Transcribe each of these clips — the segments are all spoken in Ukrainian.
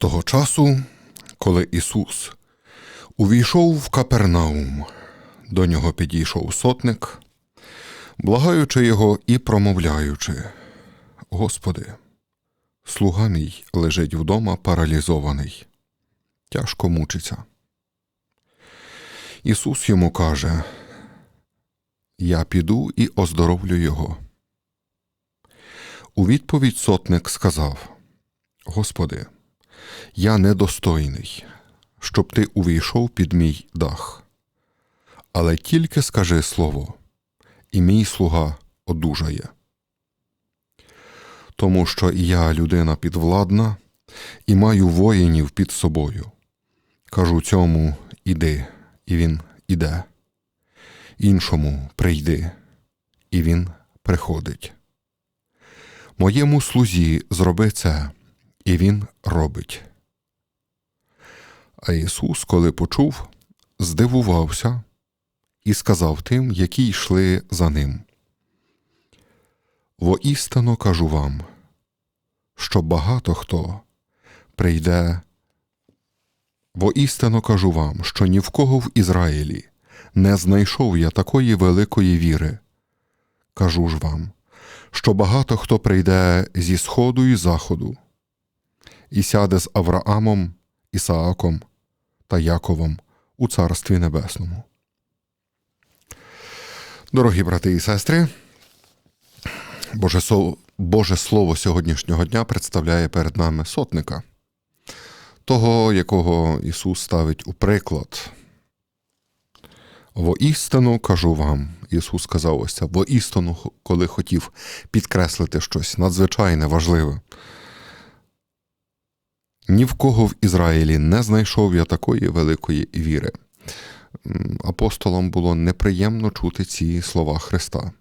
Того часу, коли Ісус увійшов в Капернаум, до нього підійшов сотник, благаючи його і промовляючи: Господи, слуга мій лежить вдома паралізований, тяжко мучиться. Ісус йому каже: Я піду і оздоровлю його. У відповідь сотник сказав: Господи, я недостойний, щоб ти увійшов під мій дах. Але тільки скажи слово, і мій слуга одужає. Тому що я людина підвладна і маю воїнів під собою. Кажу цьому іди, і він іде, іншому прийди, і він приходить. Моєму слузі зроби це, і він робить. А Ісус, коли почув, здивувався і сказав тим, які йшли за ним. Воістину кажу вам, що багато хто прийде. Воістину кажу вам, що ні в кого в Ізраїлі не знайшов я такої великої віри. Кажу ж вам, що багато хто прийде зі сходу і заходу, і сяде з Авраамом, Ісааком та Яковом у Царстві Небесному. Дорогі брати і сестри, Боже, Со- Боже Слово сьогоднішнього дня представляє перед нами сотника, того, якого Ісус ставить у приклад. Воістину кажу вам, Ісус сказав ось це, воістину, коли хотів підкреслити щось надзвичайне важливе. Ні в кого в Ізраїлі не знайшов я такої великої віри. Апостолам було неприємно чути ці слова Христа.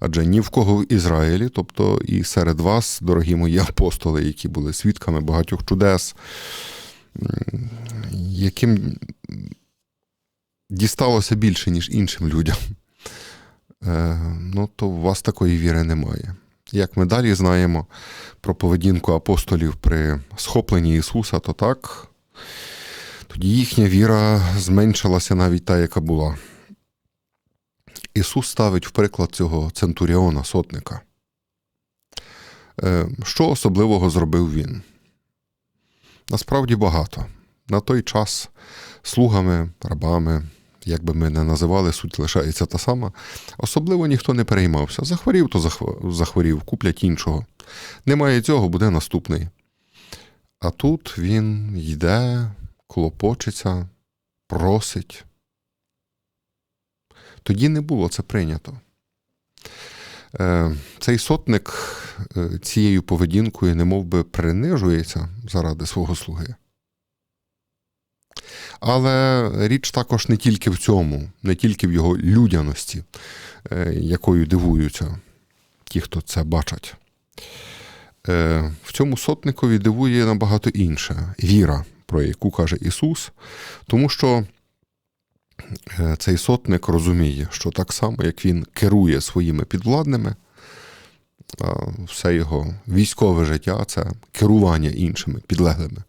Адже ні в кого в Ізраїлі, тобто і серед вас, дорогі мої апостоли, які були свідками багатьох чудес, яким дісталося більше, ніж іншим людям, е, ну то у вас такої віри немає. Як ми далі знаємо про поведінку апостолів при схопленні Ісуса, то так, тоді їхня віра зменшилася навіть та, яка була. Ісус ставить в приклад цього центуріона, сотника. Е, Що особливого зробив він? Насправді багато. На той час слугами, рабами, як би ми не називали, суть лишається та сама. Особливо ніхто не переймався. Захворів, то захворів, куплять іншого. Немає цього, буде наступний. А тут він йде, клопочеться, просить. Тоді не було це прийнято. Е, Цей сотник е, цією поведінкою немов би принижується заради свого слуги. Але річ також не тільки в цьому, не тільки в його людяності, е, якою дивуються ті, хто це бачать. Е, В цьому сотникові дивує набагато інше віра, про яку каже Ісус, тому що е, цей сотник розуміє, що так само, як він керує своїми підвладними, все його військове життя це керування іншими підлеглими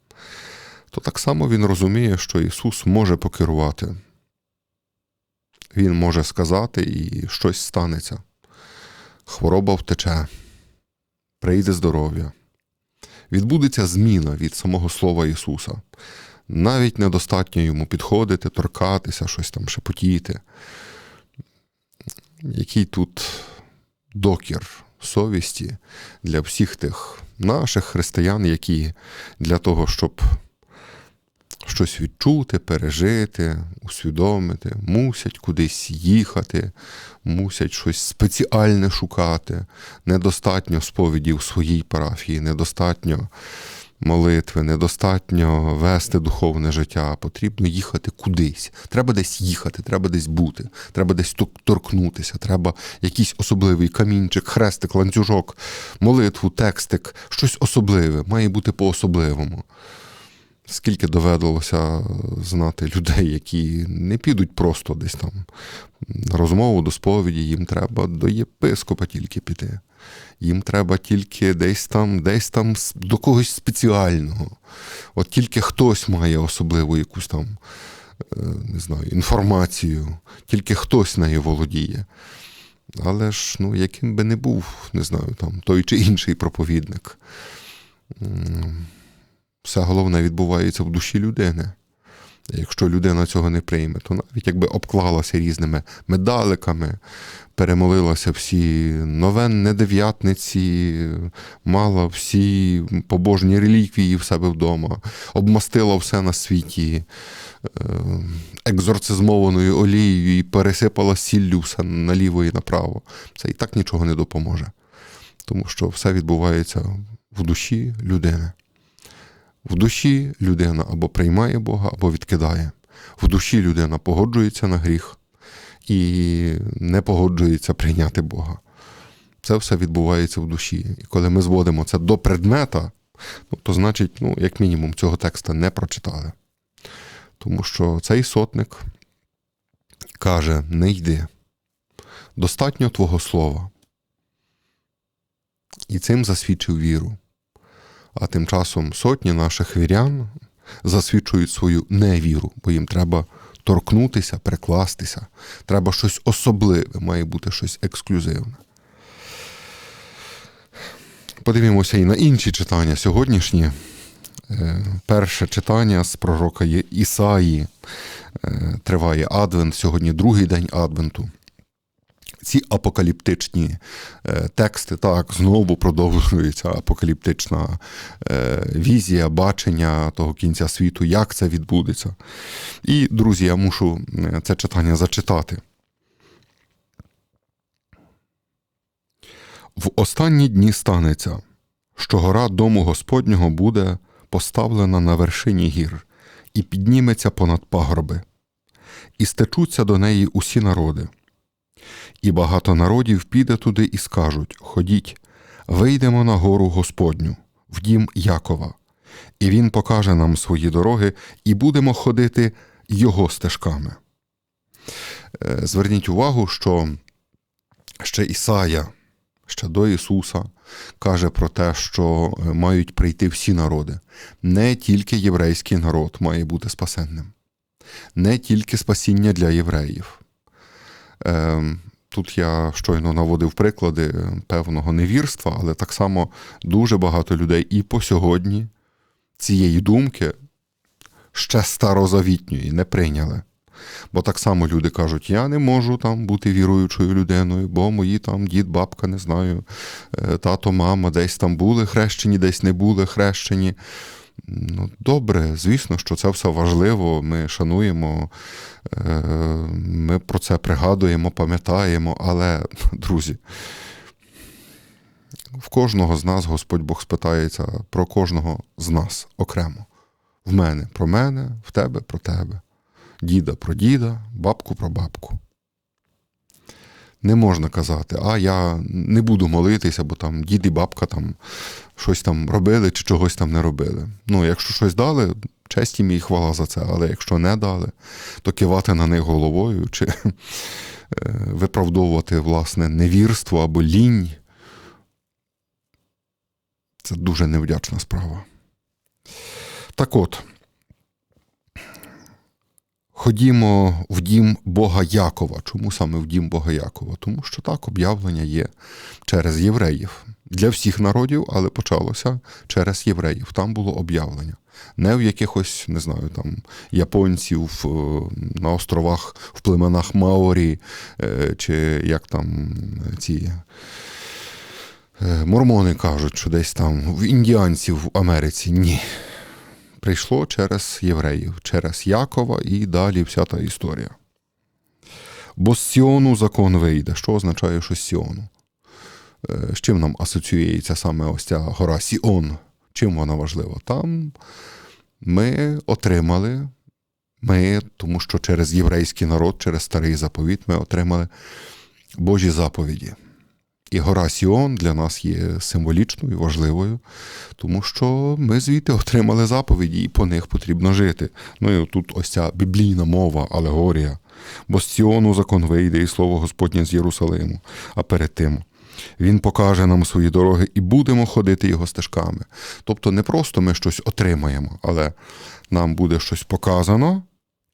то так само він розуміє, що Ісус може покерувати. Він може сказати, і щось станеться. Хвороба втече, прийде здоров'я. Відбудеться зміна від самого Слова Ісуса. Навіть недостатньо йому підходити, торкатися, щось там шепотіти. Який тут докір совісті для всіх тих наших християн, які для того, щоб щось відчути, пережити, усвідомити, мусять кудись їхати, мусять щось спеціальне шукати. Недостатньо сповіді в своїй парафії, недостатньо молитви, недостатньо вести духовне життя. Потрібно їхати кудись. Треба десь їхати, треба десь бути, треба десь торкнутися, треба якийсь особливий камінчик, хрестик, ланцюжок, молитву, текстик, щось особливе, має бути по-особливому. Скільки доведалося знати людей, які не підуть просто десь там на розмову до сповіді, їм треба до єпископа тільки піти. Їм треба тільки десь там, десь там до когось спеціального. От тільки хтось має особливу якусь там, е, не знаю, інформацію, тільки хтось нею володіє. Але ж, ну, яким би не був, не знаю, там, той чи інший проповідник. Все головне відбувається в душі людини. Якщо людина цього не прийме, то навіть якби обклалася різними медаликами, перемолилася всі новенне дев'ятниці, мала всі побожні реліквії в себе вдома, обмастила все на світі е, екзорцизмованою олією і пересипала сіллю все наліво і направо. Це і так нічого не допоможе. Тому що все відбувається в душі людини. В душі людина або приймає Бога, або відкидає. В душі людина погоджується на гріх і не погоджується прийняти Бога. Це все відбувається в душі. І коли ми зводимо це до предмета, ну, то значить, ну, як мінімум, цього текста не прочитали. Тому що цей сотник каже: не йди. Достатньо Твого слова. І цим засвідчив віру. А тим часом сотні наших вірян засвідчують свою невіру, бо їм треба торкнутися, прикластися. Треба щось особливе, має бути щось ексклюзивне. Подивімося і на інші читання сьогоднішні. Е, Перше читання з пророка Ісаї Е, триває Адвент, сьогодні другий день Адвенту. Ці апокаліптичні е, тексти, так, знову продовжується апокаліптична е, візія, бачення того кінця світу, як це відбудеться. І, друзі, я мушу е, це читання зачитати. В останні дні станеться, що гора дому Господнього буде поставлена на вершині гір і підніметься понад пагорби, і стечуться до неї усі народи. І багато народів піде туди і скажуть: Ходіть, вийдемо на гору Господню, в дім Якова, і він покаже нам свої дороги, і будемо ходити його стежками. Е, Зверніть увагу, що ще Ісая, ще до Ісуса, каже про те, що е, мають прийти всі народи. Не тільки єврейський народ має бути спасенним, не тільки спасіння для євреїв. Е, Тут я щойно наводив приклади певного невірства, але так само дуже багато людей і по сьогодні цієї думки ще старозавітньої не прийняли. Бо так само люди кажуть, я не можу там бути віруючою людиною, бо мої там дід, бабка, не знаю, е, тато, мама десь там були хрещені, десь не були хрещені. Ну, добре, звісно, що це все важливо. Ми шануємо, е, ми про це пригадуємо, пам'ятаємо, але, друзі, в кожного з нас Господь Бог спитається про кожного з нас окремо. В мене про мене, в тебе про тебе, діда про діда, бабку про бабку. Не можна казати, а я не буду молитися, бо там дід і бабка там щось там робили чи чогось там не робили. Ну, якщо щось дали, честь їм і хвала за це, але якщо не дали, то кивати на них головою чи е, виправдовувати власне невірство або лінь. Це дуже невдячна справа. Так от, ходімо в дім Бога Якова. Чому саме в дім Бога Якова? Тому що так об'явлення є через євреїв. Для всіх народів, але почалося через євреїв. Там було об'явлення. Не в якихось, не знаю, там японців е, на островах в племенах Маорі, е, чи як там ці е, мормони кажуть, що десь там в індіанців в Америці. Ні. Прийшло через євреїв, через Якова і далі вся та історія. Бо з Сіону закон вийде. Що означає, що з Сіону? Е, З чим нам асоціюється саме ось ця гора Сіон? Чим вона важлива? Там ми отримали, ми, тому що через єврейський народ, через старий заповіт, ми отримали Божі заповіді. І гора Сіон для нас є символічною важливою, тому що ми звідти отримали заповіді, і по них потрібно жити. Ну і тут ось ця біблійна мова, алегорія. Бо з Сіону закон вийде, і слово Господнє з Єрусалиму. А перед тим він покаже нам свої дороги і будемо ходити його стежками. Тобто не просто ми щось отримаємо, але нам буде щось показано,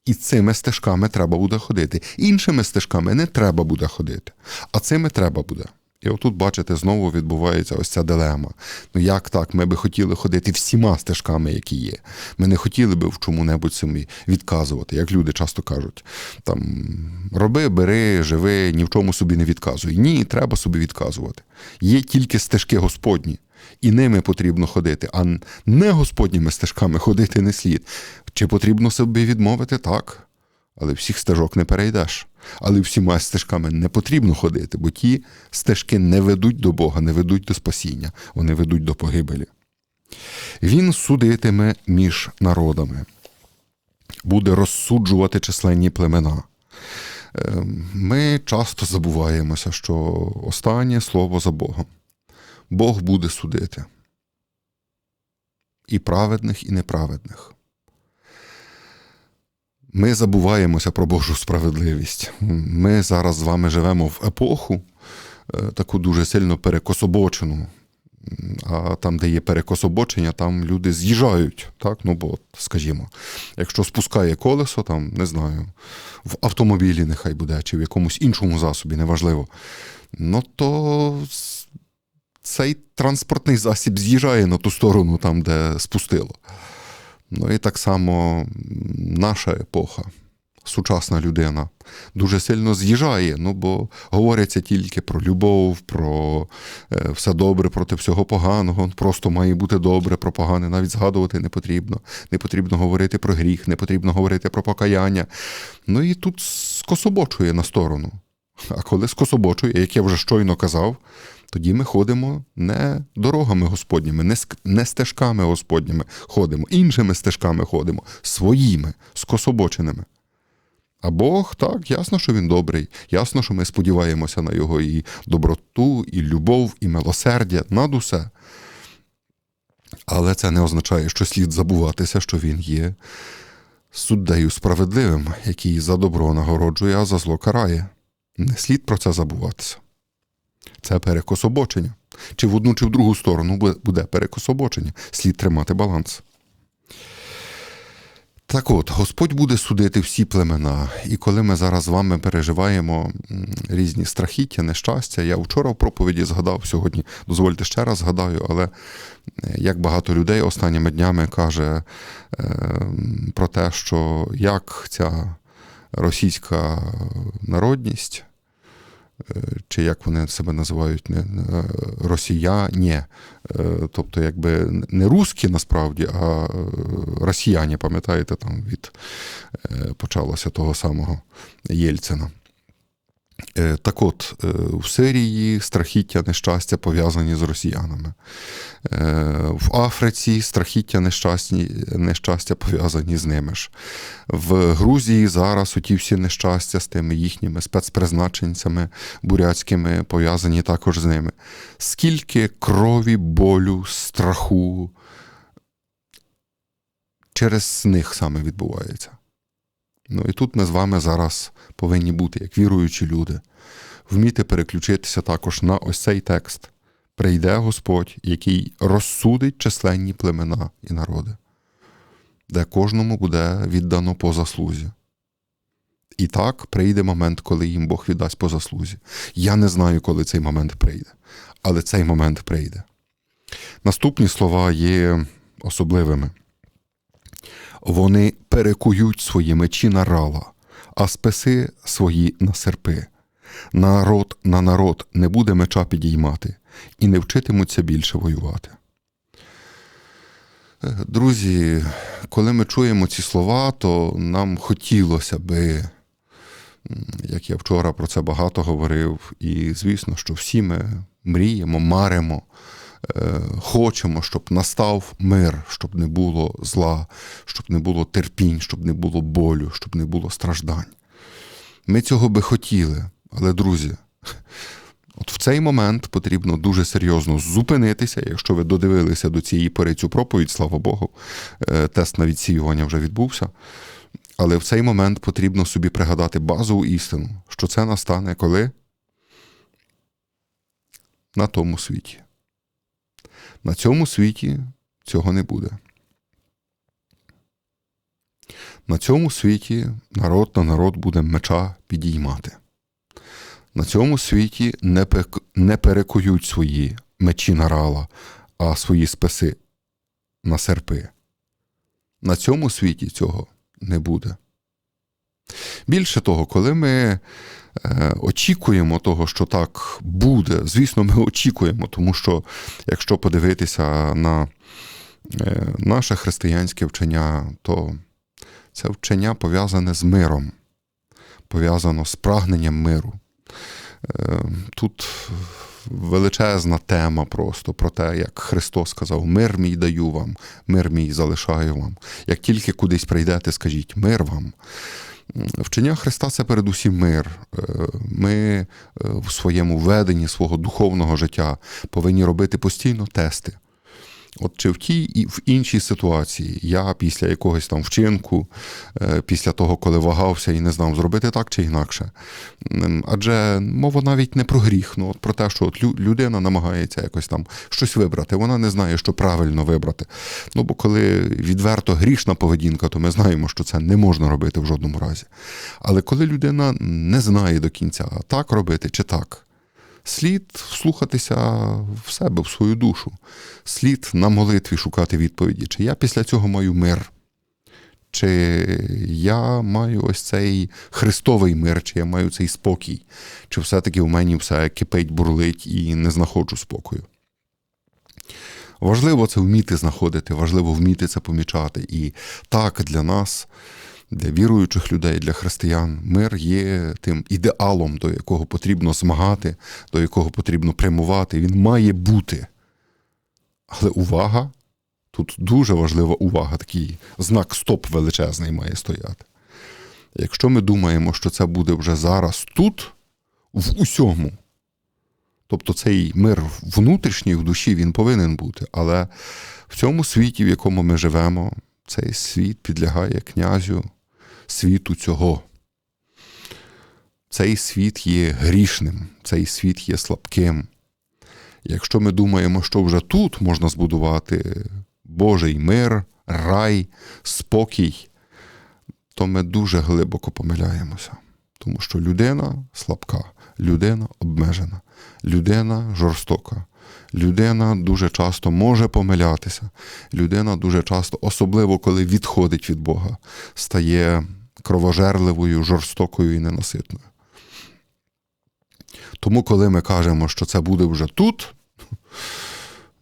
і цими стежками треба буде ходити. Іншими стежками не треба буде ходити, а цими треба буде. І отут, бачите, знову відбувається ось ця дилема. Ну як так? Ми би хотіли ходити всіма стежками, які є. Ми не хотіли би в чому-небудь самі відказувати, як люди часто кажуть. Там роби, бери, живи, ні в чому собі не відказуй. Ні, треба собі відказувати. Є тільки стежки Господні, і ними потрібно ходити, а не Господніми стежками ходити не слід. Чи потрібно собі відмовити? Так. Але всіх стежок не перейдеш. Але всіма стежками не потрібно ходити, бо ті стежки не ведуть до Бога, не ведуть до спасіння, вони ведуть до погибелі. Він судитиме між народами, буде розсуджувати численні племена. Ем, ми часто забуваємося, що останнє слово за Богом. Бог буде судити. І праведних, і неправедних. Ми забуваємося про Божу справедливість. Ми зараз з вами живемо в епоху, е, таку дуже сильно перекособочену. А там, де є перекособочення, там люди з'їжджають. Так? Ну, бо, скажімо, якщо спускає колесо, там, не знаю, в автомобілі нехай буде, чи в якомусь іншому засобі, неважливо, ну то цей транспортний засіб з'їжджає на ту сторону, там, де спустило. Ну і так само наша епоха, сучасна людина, дуже сильно з'їжджає, ну бо говориться тільки про любов, про е, все добре проти всього поганого. Просто має бути добре, про погане навіть згадувати не потрібно. Не потрібно говорити про гріх, не потрібно говорити про покаяння. Ну і тут скособочує на сторону. А коли скособочує, як я вже щойно казав, тоді ми ходимо не дорогами Господніми, не, стежками Господніми ходимо, іншими стежками ходимо, своїми, скособоченими. А Бог так, ясно, що Він добрий, ясно, що ми сподіваємося на Його і доброту, і любов, і милосердя над усе. Але це не означає, що слід забуватися, що Він є суддею справедливим, який за добро нагороджує, а за зло карає. Не слід про це забуватися. Це перекособочення. Чи в одну, чи в другу сторону буде перекособочення. Слід тримати баланс. Так от, Господь буде судити всі племена. І коли ми зараз з вами переживаємо різні страхіття, нещастя, я вчора в проповіді згадав сьогодні, дозвольте ще раз згадаю, але е, як багато людей останніми днями каже е, про те, що як ця російська народність чи як вони себе називають, не росіяні, е, тобто якби не русські насправді, а е, росіяни, пам'ятаєте, там від е, почалося того самого Єльцина. Е, так от, е, в Сирії страхіття нещастя пов'язані з росіянами. Е, в Африці страхіття нещастя, нещастя пов'язані з ними ж. В Грузії зараз оті всі нещастя з тими їхніми спецпризначенцями бурятськими пов'язані також з ними. Скільки крові, болю, страху через них саме відбувається. Ну і тут ми з вами зараз повинні бути, як віруючі люди, вміти переключитися також на ось цей текст. Прийде Господь, який розсудить численні племена і народи, де кожному буде віддано по заслузі. І так прийде момент, коли їм Бог віддасть по заслузі. Я не знаю, коли цей момент прийде, але цей момент прийде. Наступні слова є особливими. Вони перекують свої мечі на рала, а списи свої на серпи. Народ на народ не буде меча підіймати і не вчитимуться більше воювати. Е, друзі, коли ми чуємо ці слова, то нам хотілося би, як я вчора про це багато говорив, і звісно, що всі ми мріємо, маримо хочемо, щоб настав мир, щоб не було зла, щоб не було терпінь, щоб не було болю, щоб не було страждань. Ми цього би хотіли, але, друзі, От в цей момент потрібно дуже серйозно зупинитися. Якщо ви додивилися до цієї пори цю проповідь, слава Богу, е, тест на відсіювання вже відбувся. Але в цей момент потрібно собі пригадати базову істину, що це настане коли? На тому світі. На цьому світі цього не буде. На цьому світі народ на народ буде меча підіймати. На цьому світі не, не перекують свої мечі на рала, а свої списи на серпи. На цьому світі цього не буде. Більше того, коли ми е, очікуємо того, що так буде, звісно, ми очікуємо, тому що якщо подивитися на е, наше християнське вчення, то це вчення пов'язане з миром, пов'язано з прагненням миру. Е, Тут величезна тема просто про те, як Христос сказав: Мир мій даю вам, мир мій залишаю вам. Як тільки кудись прийдете, скажіть мир вам. Вчення Христа це передусім мир. Е, Ми е, в своєму веденні свого духовного життя повинні робити постійно тести. От чи в тій і в іншій ситуації я після якогось там вчинку, е, після того, коли вагався і не знав, зробити так чи інакше. Адже мова навіть не про гріх, ну от про те, що от людина намагається якось там щось вибрати, вона не знає, що правильно вибрати. Ну бо коли відверто грішна поведінка, то ми знаємо, що це не можна робити в жодному разі. Але коли людина не знає до кінця, так робити чи так. Слід вслухатися в себе, в свою душу. Слід на молитві шукати відповіді, чи я після цього маю мир, чи я маю ось цей Христовий мир, чи я маю цей спокій, чи все-таки в мені все кипить, бурлить і не знаходжу спокою. Важливо це вміти знаходити, важливо вміти це помічати. І так для нас, для віруючих людей, для християн, мир є тим ідеалом, до якого потрібно змагати, до якого потрібно прямувати. Він має бути. Але увага, тут дуже важлива увага, такий знак стоп величезний має стояти. Якщо ми думаємо, що це буде вже зараз тут, в усьому, тобто цей мир внутрішній в душі він повинен бути, але в цьому світі, в якому ми живемо, цей світ підлягає князю світу цього. Цей світ є грішним, цей світ є слабким. Якщо ми думаємо, що вже тут можна збудувати Божий мир, рай, спокій, то ми дуже глибоко помиляємося. Тому що людина слабка, людина обмежена, людина жорстока, людина дуже часто може помилятися, людина дуже часто, особливо коли відходить від Бога, стає кровожерливою, жорстокою і ненаситною. Тому, коли ми кажемо, що це буде вже тут,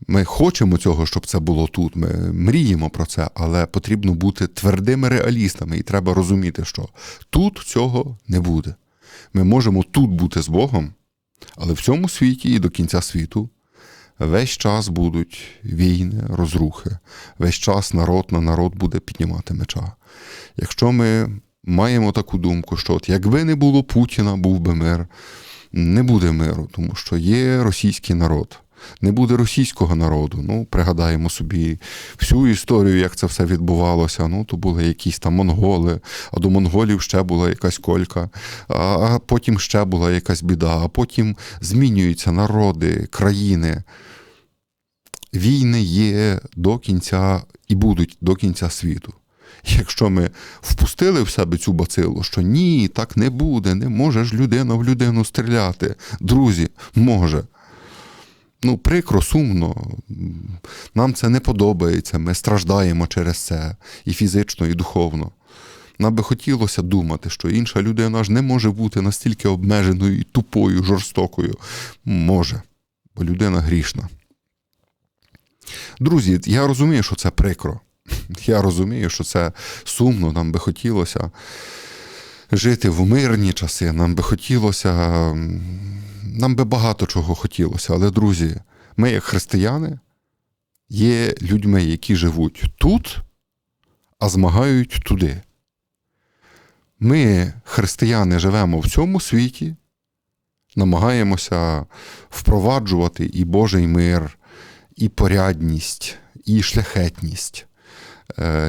ми хочемо цього, щоб це було тут. Ми мріємо про це, але потрібно бути твердими реалістами, і треба розуміти, що тут цього не буде. Ми можемо тут бути з Богом, але в цьому світі і до кінця світу весь час будуть війни, розрухи, весь час народ на народ буде піднімати меча. Якщо ми маємо таку думку, що от якби не було Путіна, був би мир, не буде миру, тому що є російський народ. Не буде російського народу. Ну, пригадаємо собі всю історію, як це все відбувалося. Ну, то були якісь там монголи, а до монголів ще була якась колька, а потім ще була якась біда, а потім змінюються народи, країни. Війни є до кінця і будуть до кінця світу. Якщо ми впустили в себе цю бацилу, що ні, так не буде, не може ж людина в людину стріляти. Друзі, може. Ну, прикро, сумно, нам це не подобається, ми страждаємо через це і фізично, і духовно. Нам би хотілося думати, що інша людина ж не може бути настільки обмеженою і тупою, жорстокою. Може, бо людина грішна. Друзі, я розумію, що це прикро. Я розумію, що це сумно, нам би хотілося жити в мирні часи, нам би хотілося, нам би багато чого хотілося. Але, друзі, ми, як християни, є людьми, які живуть тут, а змагають туди. Ми, християни, живемо в цьому світі, намагаємося впроваджувати і Божий мир, і порядність, і шляхетність,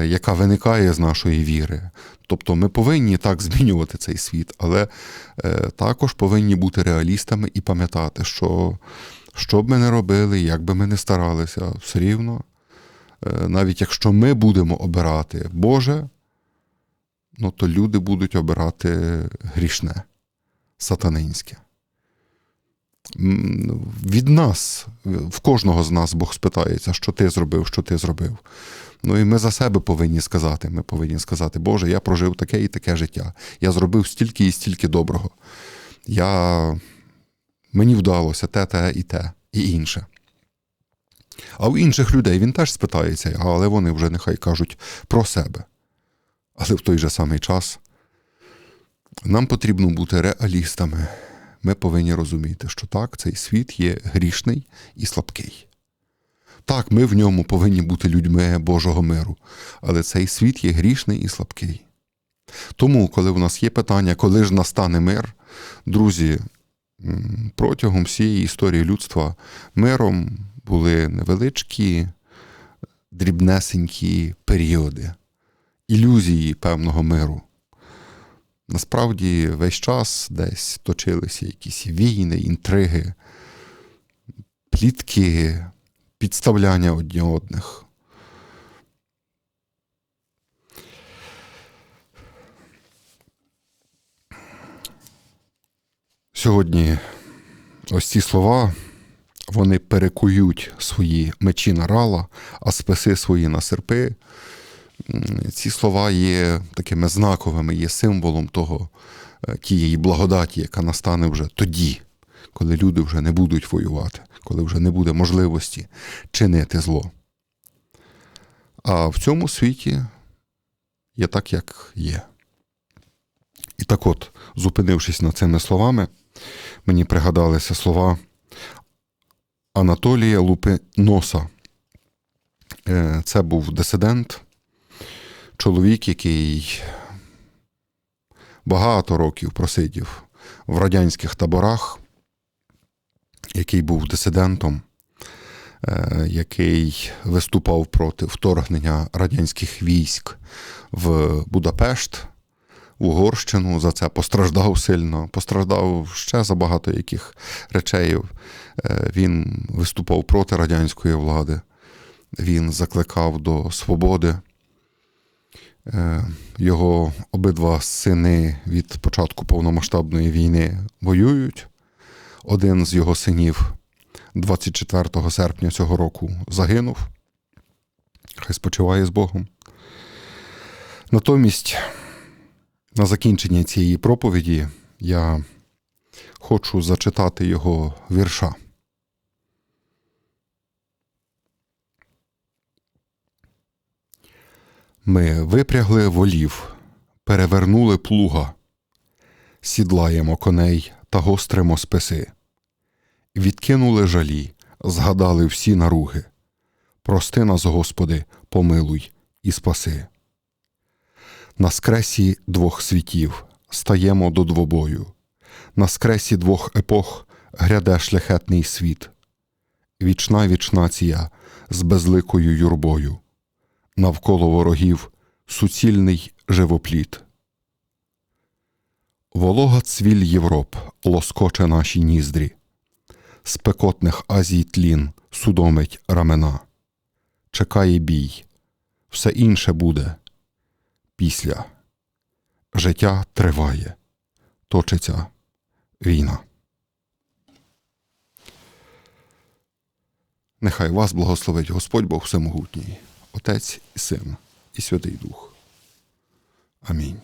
яка виникає з нашої віри. Тобто ми повинні так змінювати цей світ, але е, також повинні бути реалістами і пам'ятати, що що б ми не робили, як би ми не старалися, все рівно, е, навіть якщо ми будемо обирати Боже, ну то люди будуть обирати грішне, сатанинське. Від нас, в кожного з нас Бог спитається, що ти зробив, що ти зробив. Ну і ми за себе повинні сказати. Ми повинні сказати, Боже, я прожив таке і таке життя. Я зробив стільки і стільки доброго. Я... Мені вдалося те, те і те, і інше. А у інших людей він теж спитається, але вони вже нехай кажуть про себе. Але в той же самий час нам потрібно бути реалістами. Ми повинні розуміти, що так, цей світ є грішний і слабкий. Так, ми в ньому повинні бути людьми Божого миру, але цей світ є грішний і слабкий. Тому, коли в нас є питання, коли ж настане мир, друзі, протягом всієї історії людства миром були невеличкі, дрібнесенькі періоди, ілюзії певного миру. Насправді весь час десь точилися якісь війни, інтриги, плітки, підставляння одні одних. Сьогодні ось ці слова вони перекують свої мечі на рала, а списи свої на серпи. Ці слова є такими знаковими, є символом того, е, тієї благодаті, яка настане вже тоді, коли люди вже не будуть воювати, коли вже не буде можливості чинити зло. А в цьому світі є так, як є. І так от, зупинившись над цими словами, мені пригадалися слова Анатолія Лупиноса. Е, Це був дисидент, чоловік, який багато років просидів в радянських таборах, який був дисидентом, е, який виступав проти вторгнення радянських військ в Будапешт, в Угорщину. За це постраждав сильно, постраждав ще за багато яких речей. Е, Він виступав проти радянської влади, він закликав до свободи. Е, Його обидва сини від початку повномасштабної війни воюють. Один з його синів 24 серпня цього року загинув. Хай спочиває з Богом. Натомість, на закінчення цієї проповіді я хочу зачитати його вірша. Ми випрягли волів, перевернули плуга, сідлаємо коней та гостримо списи. Відкинули жалі, згадали всі наруги. Прости нас, Господи, помилуй і спаси. На скресі двох світів стаємо до двобою. На скресі двох епох гряде шляхетний світ. Вічна віч нація з безликою юрбою. Навколо ворогів суцільний живопліт. Волога цвіль Європ лоскоче наші ніздрі. Спекотних Азій тлін судомить рамена. Чекає бій, все інше буде. Після життя триває, точиться війна. Нехай вас благословить Господь Бог Всемогутній, Отець і Син, і Святий Дух. Амінь.